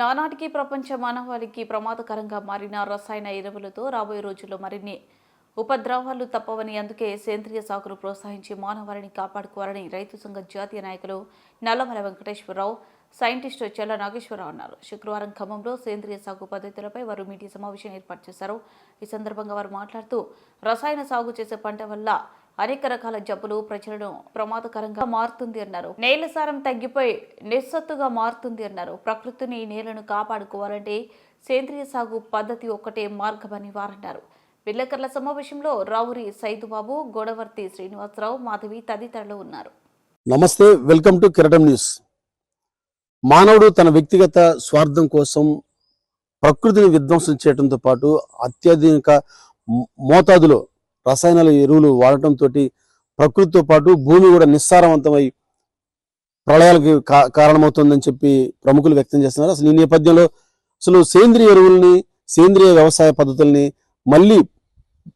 నానాటికి ప్రపంచ మానవాళికి ప్రమాదకరంగా మారిన రసాయన ఎరువులతో రాబోయే రోజుల్లో మరిన్ని ఉపద్రవాలు తప్పవని అందుకే సేంద్రియ సాగును ప్రోత్సహించి మానవాళిని కాపాడుకోవాలని రైతు సంఘ జాతీయ నాయకులు నల్లమల వెంకటేశ్వరరావు సైంటిస్టు చెల్ల నాగేశ్వరరావు అన్నారు. శుక్రవారం ఖమ్మంలో సేంద్రియ సాగు పద్ధతులపై వారు మీడియా సమావేశం ఏర్పాటు చేశారు. ఈ సందర్భంగా వారు మాట్లాడుతూ రసాయన సాగు చేసే పంట వల్ల అనేక రకాల జబ్బులు ప్రజలను ప్రమాదకరంగా మారుతుంది అన్నారు. నేల సారం తగ్గిపోయి నిస్సత్తుగా మారుతుంది అన్నారు. ప్రకృతిని నేలను కాపాడుకోవాలంటే సేంద్రియ సాగు పద్ధతి ఒక్కటే మార్గమని వారన్నారు. విలేకరుల సమావేశంలో రావురి సైదుబాబు గోడవర్తి శ్రీనివాసరావు మాధవి తదితరులు ఉన్నారు. నమస్తే వెల్కమ్ టు కిరటం న్యూస్. మానవుడు తన వ్యక్తిగత స్వార్థం కోసం ప్రకృతిని విధ్వంసం చేయడంతో పాటు అత్యధిక మో- మోతాదులో రసాయనాలు ఎరువులు వాడటంతో ప్రకృతితో పాటు భూమి కూడా నిస్సారవంతమై ప్రళయాలకు కా- కారణమవుతుందని చెప్పి ప్రముఖులు వ్యక్తం చేస్తున్నారు. అసలు ఈ నేపథ్యంలో అసలు సేంద్రియ ఎరువుల్ని సేంద్రియ వ్యవసాయ పద్ధతుల్ని మళ్ళీ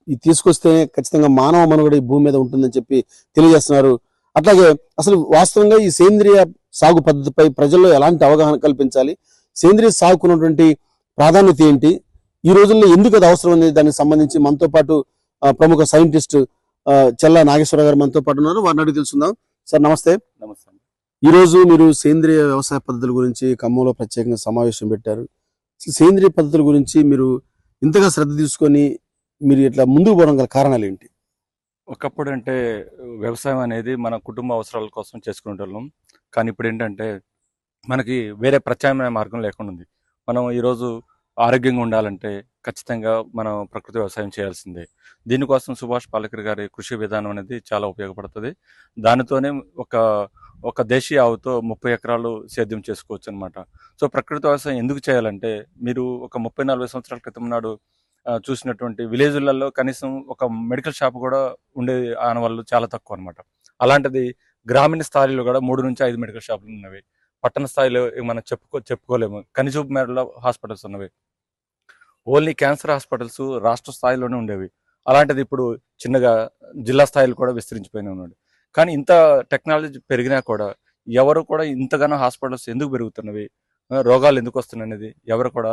ఈ తీసుకొస్తేనే ఖచ్చితంగా మానవ మనుగడ ఈ భూమి మీద ఉంటుందని చెప్పి తెలియజేస్తున్నారు. అట్లాగే అసలు వాస్తవంగా ఈ సేంద్రియ సాగు పద్ధతిపై ప్రజల్లో ఎలాంటి అవగాహన కల్పించాలి? సేంద్రియ సాగుకున్నటువంటి ప్రాధాన్యత ఏంటి? ఈ రోజుల్లో ఎందుకు అది అవసరం అనేది దానికి సంబంధించి మనతో పాటు ప్రముఖ సైంటిస్ట్ చెల్ల నాగేశ్వర గారు మనతో పాటు ఉన్నారు. వారిని అడిగి తెలుసుకుందాం. సార్ నమస్తే. నమస్తే. అండి. ఈ రోజు మీరు సేంద్రియ వ్యవసాయ పద్ధతుల గురించి ఖమ్మంలో ప్రత్యేకంగా సమావేశం పెట్టారు. సేంద్రియ పద్ధతుల గురించి మీరు ఇంతగా శ్రద్ధ తీసుకొని మీరు ఇట్లా ముందుకు పోవడం గల కారణాలు ఏంటి? ఒకప్పుడు అంటే వ్యవసాయం అనేది మన కుటుంబ అవసరాల కోసం చేసుకునేటోళ్ళం. కానీ ఇప్పుడు ఏంటంటే మనకి వేరే ప్రత్యామ్నాయ మార్గం లేకుండా ఉంది. మనం ఈరోజు ఆరోగ్యంగా ఉండాలంటే ఖచ్చితంగా మనం ప్రకృతి వ్యవసాయం చేయాల్సిందే. దీనికోసం సుభాష్ పాలకర్ గారి కృషి విధానం అనేది చాలా ఉపయోగపడుతుంది. దానితోనే ఒక ఒక దేశీయ ఆవుతో ముప్పై ఎకరాలు సేద్యం చేసుకోవచ్చు అనమాట సో ప్రకృతి వ్యవసాయం ఎందుకు చేయాలంటే మీరు ఒక ముప్పై నలభై సంవత్సరాల క్రితం నాడు చూసినటువంటి విలేజ్లలో కనీసం ఒక మెడికల్ షాప్ కూడా ఉండే ఆనవాళ్ళు చాలా తక్కువ అనమాట అలాంటిది గ్రామీణ స్థాయిలో కూడా మూడు నుంచి ఐదు మెడికల్ షాపులు ఉన్నవి. పట్టణ స్థాయిలో మనం చెప్పుకో చెప్పుకోలేము. కనిచూపు మేరలో హాస్పిటల్స్ ఉన్నవి. ఓన్లీ క్యాన్సర్ హాస్పిటల్స్ రాష్ట్ర స్థాయిలోనే ఉండేవి. అలాంటిది ఇప్పుడు చిన్నగా జిల్లా స్థాయిలో కూడా విస్తరించిపోయిన ఉన్నాడు. కానీ ఇంత టెక్నాలజీ పెరిగినా కూడా ఎవరు కూడా ఇంతగానో హాస్పిటల్స్ ఎందుకు పెరుగుతున్నవి? రోగాలు ఎందుకు వస్తున్నాయి అనేది ఎవరు కూడా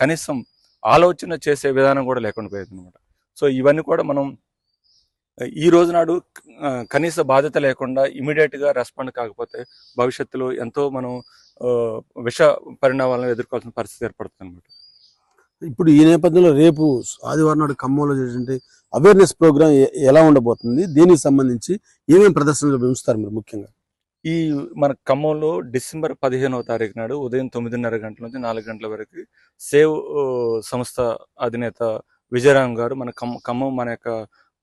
కనీసం ఆలోచన చేసే విధానం కూడా లేకుండా పోయింది అనమాట సో ఇవన్నీ కూడా మనం ఈ రోజు నాడు కనీస బాధ్యత లేకుండా ఇమీడియట్గా రెస్పాండ్ కాకపోతే భవిష్యత్తులో ఎంతో మనం విష పరిణామాలను ఎదుర్కోవాల్సిన పరిస్థితి ఏర్పడుతుంది అనమాట ఇప్పుడు ఈ నేపథ్యంలో రేపు ఆదివారం నాడు ఖమ్మంలో చేసినటువంటి అవేర్నెస్ ప్రోగ్రామ్ ఎలా ఉండబోతుంది? దీనికి సంబంధించి ఏమేమి ప్రదర్శనలు ఉంచుతారు మీరు ముఖ్యంగా? ఈ మన ఖమ్మంలో డిసెంబర్ పదిహేనవ తారీఖు నాడు ఉదయం తొమ్మిదిన్నర గంటల నుంచి నాలుగు గంటల వరకు సేవ్ సంస్థ అధినేత విజయరామ్ గారు మన ఖమ్మం ఖమ్మం మన యొక్క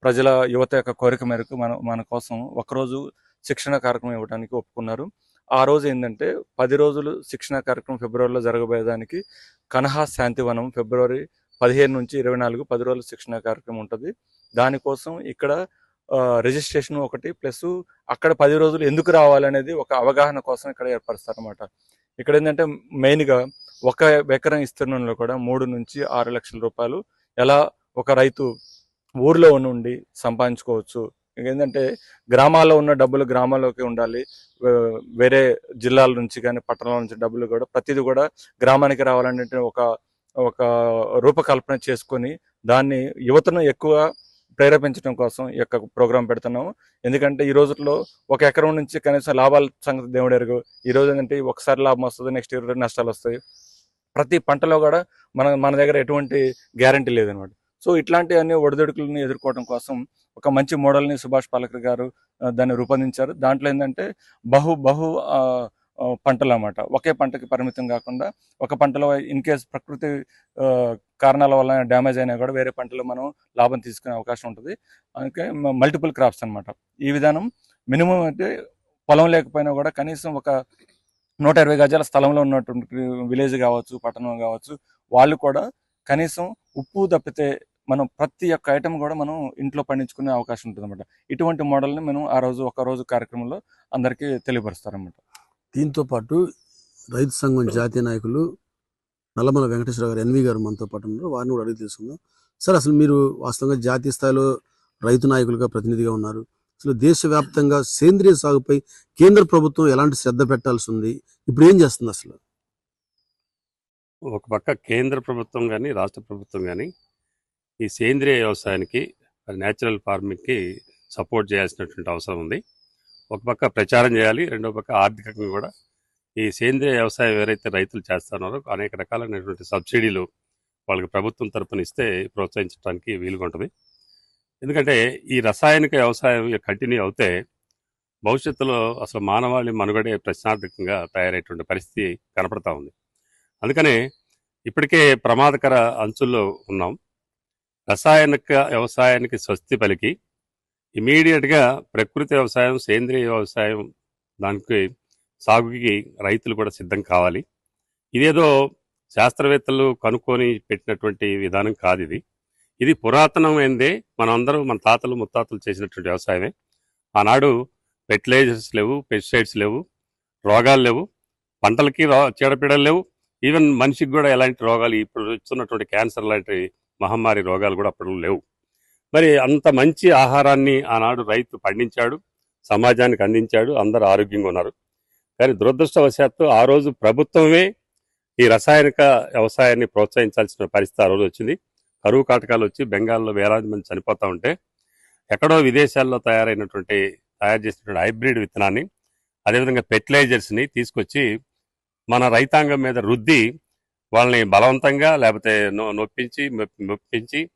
ప్రజల యువత యొక్క కోరిక మేరకు మన మన కోసం ఒకరోజు శిక్షణ కార్యక్రమం ఇవ్వడానికి ఒప్పుకున్నారు. ఆ రోజు ఏంటంటే పది రోజులు శిక్షణ కార్యక్రమం ఫిబ్రవరిలో జరగబోయేదానికి కనహా శాంతివనం ఫిబ్రవరి పదిహేను నుంచి ఇరవై నాలుగు పది రోజుల శిక్షణ కార్యక్రమం ఉంటుంది. దానికోసం ఇక్కడ రిజిస్ట్రేషన్ ఒకటి ప్లస్ అక్కడ పది రోజులు ఎందుకు రావాలనేది ఒక అవగాహన కోసం ఇక్కడ ఏర్పరుస్తారన్నమాట. ఇక్కడ ఏంటంటే మెయిన్గా ఒక ఎకరం విస్తీర్ణంలో కూడా మూడు నుంచి ఆరు లక్షల రూపాయలు ఎలా ఒక రైతు ఊర్లో ఉండి సంపాదించుకోవచ్చు ఏంటంటే గ్రామాల్లో ఉన్న డబ్బులు గ్రామాల్లోకి ఉండాలి. వేరే జిల్లాల నుంచి కానీ పట్టణాల నుంచి డబ్బులు కూడా ప్రతిదీ కూడా గ్రామానికి రావాలంటే ఒక ఒక రూపకల్పన చేసుకొని దాన్ని యువతను ఎక్కువ ప్రేరేపించడం కోసం ఈ యొక్క ప్రోగ్రాం పెడుతున్నాము. ఎందుకంటే ఈ రోజుల్లో ఒక ఎకరం నుంచి కనీసం లాభాల సంగతి దేవుడు ఎరుగు. ఈ రోజు ఏంటంటే ఒకసారి లాభం వస్తుంది నెక్స్ట్ ఇయర్ నష్టాలు వస్తాయి. ప్రతి పంటలో కూడా మన మన దగ్గర ఎటువంటి గ్యారంటీ లేదనమాట. సో ఇట్లాంటివన్నీ ఒడిదుడుకులను ఎదుర్కోవడం కోసం ఒక మంచి మోడల్ని సుభాష్ పాలకర్ గారు దాన్ని రూపొందించారు. దాంట్లో ఏంటంటే బహు బహు పంటలు అన్నమాట ఒకే పంటకి పరిమితం కాకుండా ఒక పంటలో ఇన్ కేస్ ప్రకృతి కారణాల వల్ల డ్యామేజ్ అయినా కూడా వేరే పంటలో మనం లాభం తీసుకునే అవకాశం ఉంటుంది. అందుకే మల్టిపుల్ క్రాప్స్ అన్నమాట. ఈ విధానం మినిమం అయితే పొలం లేకపోయినా కూడా కనీసం ఒక నూట ఇరవై గజాల స్థలంలో ఉన్నటువంటి విలేజ్ కావచ్చు పట్టణం కావచ్చు వాళ్ళు కూడా కనీసం ఉప్పు తప్పితే మనం ప్రతి ఒక్క ఐటమ్ కూడా మనం ఇంట్లో పండించుకునే అవకాశం ఉంటుంది అనమాట ఇటువంటి మోడల్ని మనం ఆ రోజు ఒక రోజు కార్యక్రమంలో అందరికీ తెలియపరుస్తారన్నమాట. దీంతో పాటు రైతు సంఘం జాతీయ నాయకులు నల్లమల వెంకటేశ్వర గారు ఎన్వి గారు మనతో పాటు ఉన్నారు. వారిని కూడా అడిగి తెలుసుకుందాం. సార్ అసలు మీరు వాస్తవంగా జాతీయ స్థాయిలో రైతు నాయకులుగా ప్రతినిధిగా ఉన్నారు. అసలు దేశవ్యాప్తంగా సేంద్రియ సాగుపై కేంద్ర ప్రభుత్వం ఎలాంటి శ్రద్ధ పెట్టాల్సి ఉంది? ఇప్పుడు ఏం చేస్తుంది అసలు? ఒక పక్క కేంద్ర ప్రభుత్వం కానీ రాష్ట్ర ప్రభుత్వం కానీ ఈ సేంద్రియ వ్యవసాయానికి న్యాచురల్ ఫార్మింగ్కి సపోర్ట్ చేయాల్సినటువంటి అవసరం ఉంది. ఒక పక్క ప్రచారం చేయాలి రెండో పక్క ఆర్థికంగా కూడా ఈ సేంద్రియ వ్యవసాయం ఎవరైతే రైతులు చేస్తున్నారో అనేక రకాలైనటువంటి సబ్సిడీలు వాళ్ళకి ప్రభుత్వం తరపున ఇస్తే ప్రోత్సహించడానికి వీలుగా ఉంటుంది ఎందుకంటే ఈ రసాయనిక వ్యవసాయం కంటిన్యూ అవుతే భవిష్యత్తులో అసలు మానవాళి మనుగడే ప్రశ్నార్థకంగా తయారయ్యేటువంటి పరిస్థితి కనపడతా ఉంది. అందుకనే ఇప్పటికే ప్రమాదకర అంచుల్లో ఉన్నాం. రసాయనిక వ్యవసాయానికి స్వస్తి పలికి ఇమీడియట్గా ప్రకృతి వ్యవసాయం సేంద్రియ వ్యవసాయం దానికి సాగుకి రైతులు కూడా సిద్ధం కావాలి. ఇదేదో శాస్త్రవేత్తలు కనుక్కొని పెట్టినటువంటి విధానం కాదు ఇది. ఇది పురాతనమైందే మనందరూ మన తాతలు ముత్తాతలు చేసినటువంటి వ్యవసాయమే. ఆనాడు ఫెర్టిలైజర్స్ లేవు పెస్టిసైడ్స్ లేవు రోగాలు లేవు పంటలకి రో చీడపీడలు లేవు. ఈవెన్ మనిషికి కూడా ఎలాంటి రోగాలు ఇప్పుడు ఇస్తున్నటువంటి క్యాన్సర్ లాంటివి మహమ్మారి రోగాలు కూడా అప్పుడు లేవు. మరి అంత మంచి ఆహారాన్ని ఆనాడు రైతు పండించాడు సమాజానికి అందించాడు అందరు ఆరోగ్యంగా ఉన్నారు. కానీ దురదృష్టవశాత్తు ఆ రోజు ప్రభుత్వమే ఈ రసాయనిక వ్యవసాయాన్ని ప్రోత్సహించాల్సిన పరిస్థితి ఆ రోజు వచ్చింది. కరువు కాటకాలు వచ్చి బెంగాల్లో వేలాది మంది చనిపోతా ఉంటే ఎక్కడో విదేశాల్లో తయారైనటువంటి తయారు చేసినటువంటి హైబ్రిడ్ విత్తనాన్ని అదేవిధంగా ఫెర్టిలైజర్స్ని తీసుకొచ్చి మన రైతాంగం మీద రుద్ది వాళ్ళని బలవంతంగా లేకపోతే నొ- నొప్పించి మెప్-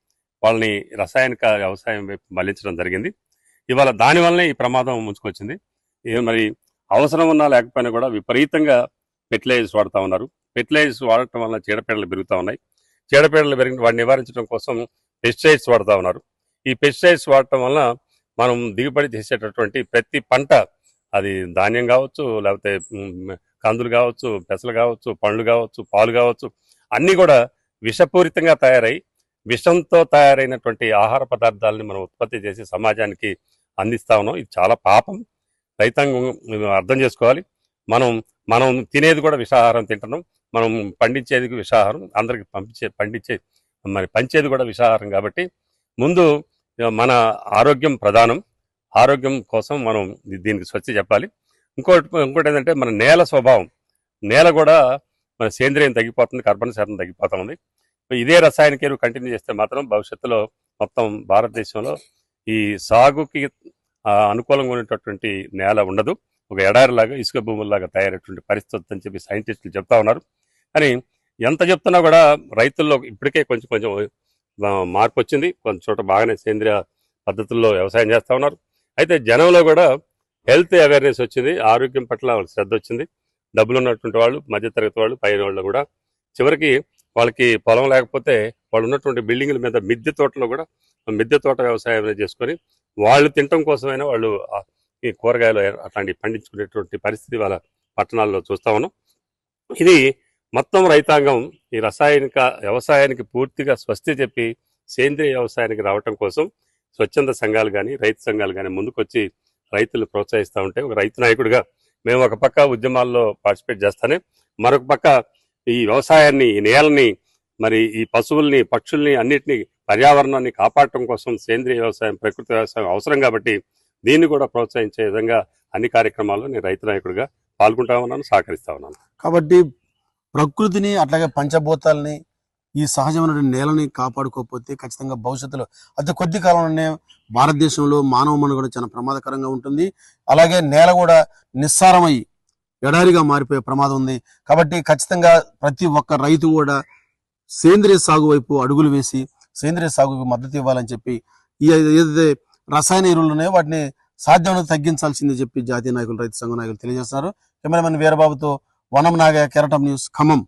వాళ్ళని రసాయనిక వ్యవసాయం వైపు మళ్ళించడం జరిగింది. ఇవాళ దానివల్లనే ఈ ప్రమాదం ముంచుకొచ్చింది. ఏ మరి అవసరం ఉన్నా లేకపోయినా కూడా విపరీతంగా ఫెర్టిలైజర్స్ వాడుతూ ఉన్నారు. ఫెర్టిలైజర్స్ వాడటం వల్ల చీడపీడలు పెరుగుతూ ఉన్నాయి. చీడపీడలు పెరిగిన వాటిని నివారించడం కోసం పెస్టిసైడ్స్ వాడుతూ ఉన్నారు. ఈ పెస్టిసైడ్స్ వాడటం వల్ల మనం దిగుబడి చేసేటటువంటి ప్రతి పంట అది ధాన్యం కావచ్చు లేకపోతే కందులు కావచ్చు పెసలు కావచ్చు పండ్లు కావచ్చు పాలు కావచ్చు అన్నీ కూడా విషపూరితంగా తయారై విషంతో తయారైనటువంటి ఆహార పదార్థాలని మనం ఉత్పత్తి చేసి సమాజానికి అందిస్తా ఉన్నాం. ఇది చాలా పాపం. రైతాంగం అర్థం చేసుకోవాలి. మనం మనం తినేది కూడా విషాహారం తింటున్నాం. మనం పండించేది విషాహారం. అందరికి పంపించే పండించే మరి పంచేది కూడా విషాహారం కాబట్టి ముందు మన ఆరోగ్యం ప్రధానం. ఆరోగ్యం కోసం మనం దీనికి స్వచ్ఛ చెప్పాలి. ఇంకోటి ఇంకోటి ఏంటంటే మన నేల స్వభావం. నేల కూడా మన సేంద్రియం తగ్గిపోతుంది కార్బన్ శాతం తగ్గిపోతా ఉంది. ఇదే రసాయనిక ఎరువు కంటిన్యూ చేస్తే మాత్రం భవిష్యత్తులో మొత్తం భారతదేశంలో ఈ సాగుకి అనుకూలంగా ఉండేటటువంటి నేల ఉండదు. ఒక ఎడారిలాగా ఇసుక భూముల్లాగా తయారైనటువంటి పరిస్థితి అని చెప్పి సైంటిస్టులు చెప్తా ఉన్నారు. కానీ ఎంత చెప్తున్నా కూడా రైతుల్లో ఇప్పటికే కొంచెం కొంచెం మార్పు వచ్చింది. కొంచెం చోట బాగానే సేంద్రియ పద్ధతుల్లో వ్యవసాయం చేస్తూ ఉన్నారు. అయితే జనంలో కూడా హెల్త్ అవేర్నెస్ వచ్చింది ఆరోగ్యం పట్ల వాళ్ళకి శ్రద్ధ వచ్చింది. డబ్బులు ఉన్నటువంటి వాళ్ళు మధ్యతరగతి వాళ్ళు పైన వాళ్ళు కూడా. చివరికి వాళ్ళకి పొలం లేకపోతే వాళ్ళు ఉన్నటువంటి బిల్డింగ్ల మీద మిద్దె తోటలో కూడా మిద్దె తోట వ్యవసాయం అనేది చేసుకొని వాళ్ళు తినటం కోసమైనా వాళ్ళు ఈ కూరగాయలు అట్లాంటివి పండించుకునేటువంటి పరిస్థితి వాళ్ళ పట్టణాల్లో చూస్తా ఉన్నాం. ఇది మొత్తం రైతాంగం ఈ రసాయనిక వ్యవసాయానికి పూర్తిగా స్వస్తి చెప్పి సేంద్రియ వ్యవసాయానికి రావటం కోసం స్వచ్ఛంద సంఘాలు కానీ రైతు సంఘాలు కానీ ముందుకొచ్చి రైతులు ప్రోత్సహిస్తూ ఉంటే ఒక రైతు నాయకుడిగా మేము ఒక పక్క ఉద్యమాల్లో పార్టిసిపేట్ చేస్తానే మరొక పక్క ఈ వ్యవసాయాన్ని ఈ నేలని మరి ఈ పశువుల్ని పక్షుల్ని అన్నిటినీ పర్యావరణాన్ని కాపాడటం కోసం సేంద్రియ వ్యవసాయం ప్రకృతి వ్యవసాయం అవసరం కాబట్టి దీన్ని కూడా ప్రోత్సహించే విధంగా అన్ని కార్యక్రమాల్లో నేను రైతు నాయకుడిగా పాల్గొంటా ఉన్నాను సహకరిస్తా ఉన్నాను. కాబట్టి ప్రకృతిని అట్లాగే పంచభూతాలని ఈ సహజమైన నేలని కాపాడుకోకపోతే ఖచ్చితంగా భవిష్యత్తులో అతి కొద్ది కాలంలోనే భారతదేశంలో మానవ మనుగడ చాలా ప్రమాదకరంగా ఉంటుంది. అలాగే నేల కూడా నిస్సారమై ఎడారిగా మారిపోయే ప్రమాదం ఉంది. కాబట్టి ఖచ్చితంగా ప్రతి ఒక్క రైతు కూడా సేంద్రియ సాగు వైపు అడుగులు వేసి సేంద్రియ సాగుకు మద్దతు ఇవ్వాలని చెప్పి ఈ ఏదైతే రసాయన ఎరువులు ఉన్నాయో వాటిని సాధ్యమైనంత తగ్గించాల్సిందే చెప్పి జాతీయ నాయకులు రైతు సంఘ నాయకులు తెలియజేస్తున్నారు. కెమెరామెన్ వీరబాబుతో వనం నాగ కెరటం న్యూస్ ఖమ్మం.